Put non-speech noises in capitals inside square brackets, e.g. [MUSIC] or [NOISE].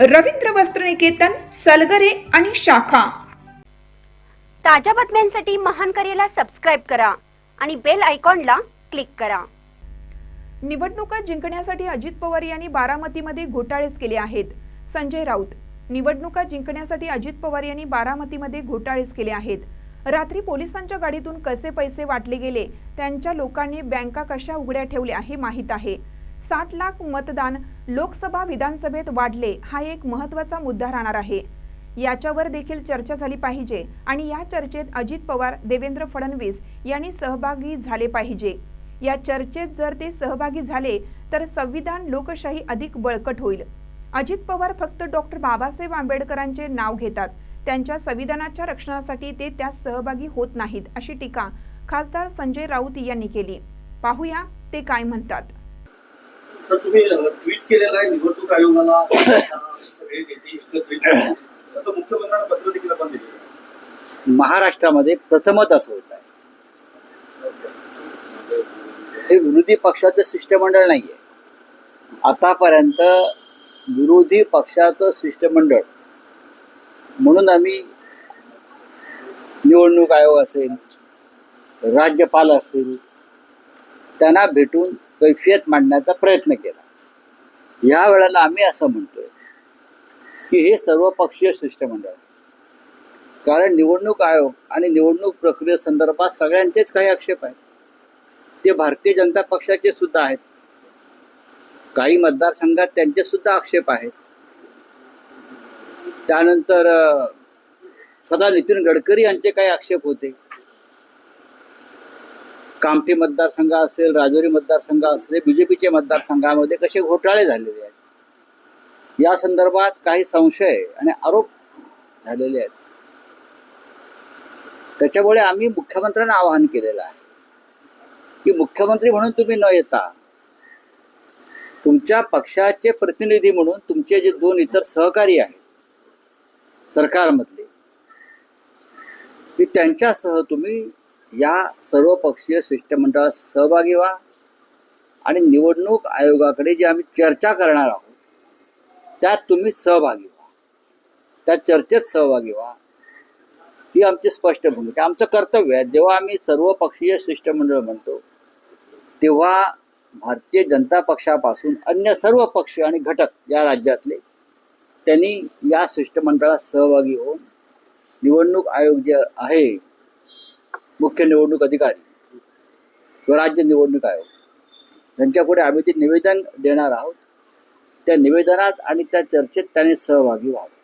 रवींद्र वस्त्रनिकेतन सलगरे आणि शाखा. ताज्या बातम्यांसाठी महान करेला सबस्क्राईब करा आणि बेल आयकॉनला क्लिक करा. निवडणुका जिंकण्यासाठी अजित पवार यांनी बारामतीमध्ये घोटाळेच केले आहेत. संजय राऊत निवडणुका जिंकण्यासाठी अजित पवार यांनी बारामतीमध्ये घोटाळेच केले आहेत. रात्री पोलिसांच्या गाडीतून कसे पैसे वाटले गेले? त्यांच्या लोकांनी बँका कशा उघड्या ठेवल्या हे माहीत आहे. साठ लाख मतदान लोकसभा विधानसभेत वाढले हा एक महत्त्वाचा मुद्दा राहणार आहे. याच्यावर देखील चर्चा झाली पाहिजे आणि या चर्चेत अजित पवार देवेंद्र फडणवीस यांनी सहभागी झाले पाहिजे. या चर्चेत जर ते सहभागी झाले तर संविधान लोकशाही अधिक बळकट होईल. अजित पवार फक्त डॉक्टर बाबासाहेब आंबेडकरांचे नाव घेतात. त्यांच्या संविधानाच्या रक्षणासाठी ते त्यात सहभागी होत नाहीत अशी टीका खासदार संजय राऊत यांनी केली. पाहूया ते काय म्हणतात. सर तुम्ही ट्विट केलेलं आहे निवडणूक आयोगाला [LAUGHS] सगळे नेते एकत्रित करून. असं मुख्यमंत्र्यांना पत्र देखील आपण दिलेलं आहे. महाराष्ट्रामध्ये प्रथमच असं होत आहे हे विरोधी पक्षाचं शिष्टमंडळ नाहीये आतापर्यंत विरोधी पक्षाचं शिष्टमंडळ म्हणून आम्ही निवडणूक आयोग असेल राज्यपाल असतील त्यांना भेटून कैफियत मांडण्याचा प्रयत्न केला. या वेळेला आम्ही असं म्हणतोय की हे सर्वपक्षीय शिष्टमंडळ कारण निवडणूक आयोग आणि निवडणूक प्रक्रियेसंदर्भात सगळ्यांचेच काही आक्षेप आहेत. ते भारतीय जनता पक्षाचे सुद्धा आहेत. काही मतदारसंघात त्यांचे सुद्धा आक्षेप आहेत. त्यानंतर स्वतः नितीन गडकरी यांचे काही आक्षेप होते. कामठी मतदारसंघ असेल राजौरी मतदारसंघ असेल बीजेपीचे मतदारसंघामध्ये कसे घोटाळे झालेले आहेत? या संदर्भात काही संशय आणि आरोप झालेले आहेत. त्याच्यामुळे आम्ही मुख्यमंत्र्यांना आवाहन केलेलं आहे की मुख्यमंत्री म्हणून तुम्ही न येता तुमच्या पक्षाचे प्रतिनिधी म्हणून तुमचे जे दोन इतर सहकारी आहेत सरकारमधले की त्यांच्यासह तुम्ही या सर्वपक्षीय शिष्टमंडळात सहभागी व्हा. आणि निवडणूक आयोगाकडे जे आम्ही चर्चा करणार आहोत त्यात तुम्ही सहभागी व्हा. त्या चर्चेत सहभागी व्हा. ही आमची स्पष्ट भूमिका आमचं कर्तव्य आहे. जेव्हा आम्ही सर्वपक्षीय शिष्टमंडळ म्हणतो तेव्हा भारतीय जनता पक्षापासून अन्य सर्व पक्ष आणि घटक या राज्यातले त्यांनी या शिष्टमंडळात सहभागी होऊन निवडणूक आयोग जे आहे मुख्य निवडणूक अधिकारी व राज्य निवडणूक आयोग. यांच्यापुढे आम्ही ते निवेदन देणार आहोत त्या निवेदनात आणि त्या चर्चेत त्यांनी सहभागी व्हावं.